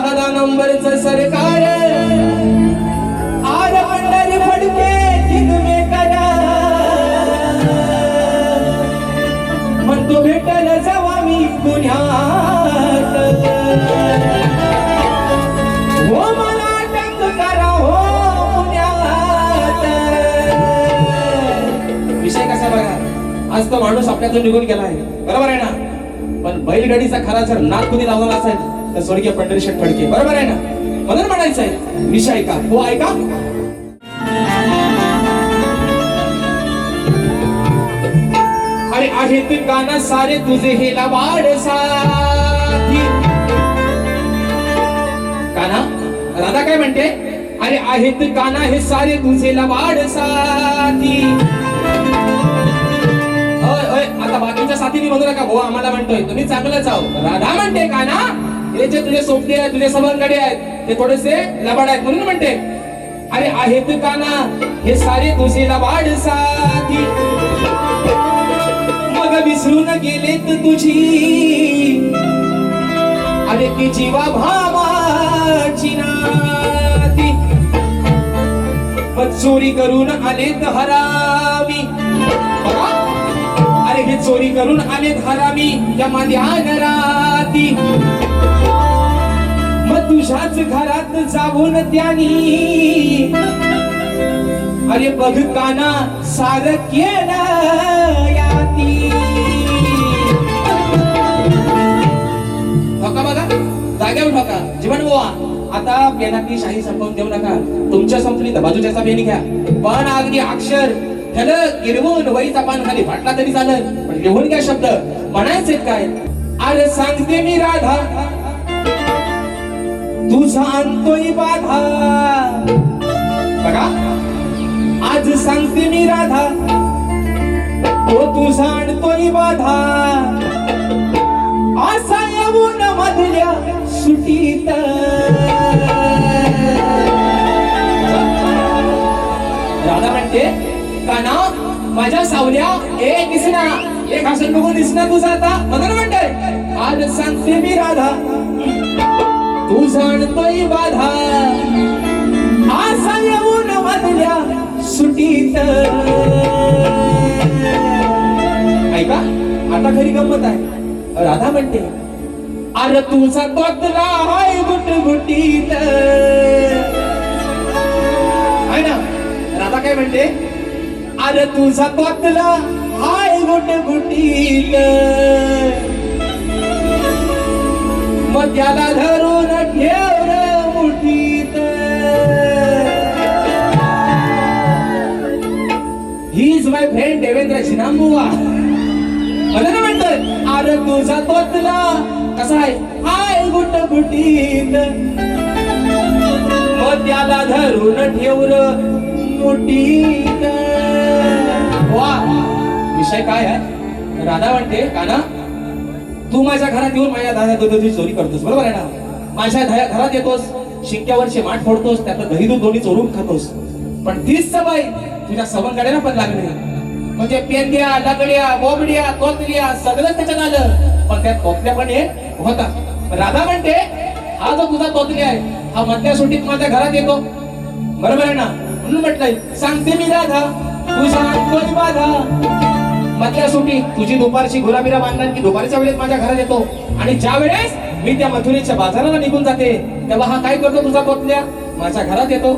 दहा नंबरच सरकार. आर पंढरी फडके तिनमे करा म्हणतो भेटल मी पुण्यात. हो मला टंग करा हो पुण्यात. विषय कसा बघा? आज तो माणूस आपल्यातून निघून गेला आहे. बरोबर आहे ना? पण बैलगाडीचा खरा जर नाक कुणी लावला असेल तर स्वर्गीय पंढरीशेठ फडके. बरोबर आहे ना? म्हणून म्हणायचं आहे निशा ऐका. हो ऐका. अरे आहेत गाणं सारे तुझे हे लवाड साथी काना राधा काय म्हणते? अरे आहेत काना हे सारे तुझे लवाड साथी होय आता बाकीच्या साथीने म्हणू नका भाऊ आम्हाला म्हणतोय तुम्ही चांगलंच जाऊ राधा म्हणते काना हे जे तुझे सोपते आहेत तुझे सबंगडे आहेत ते थोडेसे लबाड आहेत म्हणून म्हणते. अरे आहेत काना हे सारे तुझे लबाड साथी. मग विसरून गेलेत तुझी. अरे ती जीवा भावाची नाती. मग चोरी करून आलेत हरा चोरी करून आले धारा मी या माझ्या घराती. मग तुझ्याच घरात जाऊन त्यानी. अरे बघ काना सार केलं याती बघा हो बघा? जाग्यावर बघा. जीवन बोवा. आता पेनातली शाही संपवून देऊ नका. तुमच्या संपली तर बाजूच्याचा पेन घ्या. पण अगदी अक्षर त्यानं गिरवून वहीचा पान खाली फाटला तरी चालत लिहून घ्या शब्द. म्हणायचे काय? अरे सांगते मी राधा. तुझा आणतोय बाधा. बघा. आज सांगते मी राधा. तो तुझा आणतोय बाधा. असा येऊन मधल्या सुटीत. राधा म्हणते काना माझ्या सावल्या एक दिसना. एक असं बघून दिसणार तुझा आता. मदन म्हणते आज सांगते मी राधा. तू जाणतोय बाधा. आसा येऊन मधल्या सुटीत. ऐका आता खरी गंमत आहे. राधा म्हणते अरे तुझा तोतला हाय गुट गुटीत आहे ना? राधा काय म्हणते अरे तुझा तोतला गुटील गुट मग त्याला धरून ठेव मुठीत. He is my friend Devendra शिनांबुवा. मला ना म्हणतोय अरे तुझा तोतला कसा आहे? हाय गुट गुटीत मग त्याला धरून ठेव मुठीत. विषय काय आहे? राधा म्हणते काना तू माझ्या घरात येऊन माझ्या दादा दुधाची चोरी करतोस बरोबर आहे ना? माझ्या घरात येतोस शिक्क्यावरचे माठ फोडतोस त्यातलं दही दूध दोन्ही चोरून खातोस. पण तीच सवय तुझ्या सवंगड्याला पण लागली. म्हणजे पेंद्या लगड्या बोबड्या कोतल्या सगळं त्याच्यात आलं. पण त्यात कोतल्या पण हे होता. राधा म्हणते हा जो तुझा कोतली आहे हा मधल्या सुट्टीत माझ्या घरात येतो. बरोबर आहे ना? म्हणून म्हटलंय सांगते मी राधा तुझ्या कोणी बाधा. मधल्या सुटी तुझी दुपारची गुलाबीरा बांधणार की दुपारच्या वेळेस माझ्या घरात येतो? आणि ज्या वेळेस मी त्या मथुरेच्या बाजाराला निघून जाते तेव्हा हा काय करतो तुझा पोतल्या माझ्या घरात येतो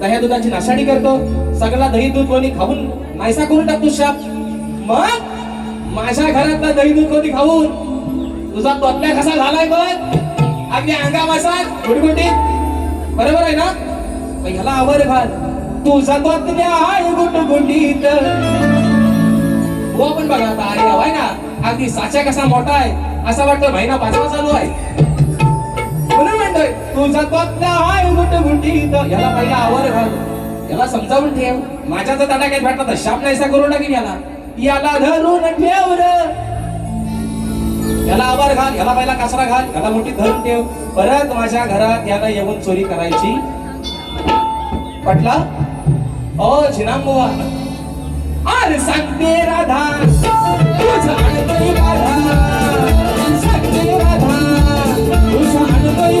दह्या दुधाची नाशाडी करतो सगळा दही दूध कोणी खाऊन नाहीसा करून टाकतो शाप. मग माझ्या घरातला दही दूध कोणी खाऊन तुझा तोतल्या कसा झालाय बघ? अगदी अंगा मासा गुडगुटी बरोबर आहे ना? ह्याला आवर घाल. तुझा तोतल्या आहे गुटगुटीत हो पण बघा आता अरे हवाय ना. अगदी साचा कसा मोठा आहे असं वाटतं महिना पाचवा चालू आहे. म्हणून म्हणतोय? तुझा तोतला हाय उमट गुटीत याला पहिला आवर घाल. याला समजावून ठेव. माझ्या जर त्याला काही भेटला तर शाप नाहीसा करून टाकीन याला. याला धरून ठेव र. याला आवर घाल. याला पहिला कचरा घाल. याला मोठी धरून ठेव. परत माझ्या घरात याला येऊन चोरी करायची. पटला? ओ झिनांबुवा अरे सांगते राधा तुझा आणतोय बाधा. सांगते राधा तुझा आणतोय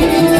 you.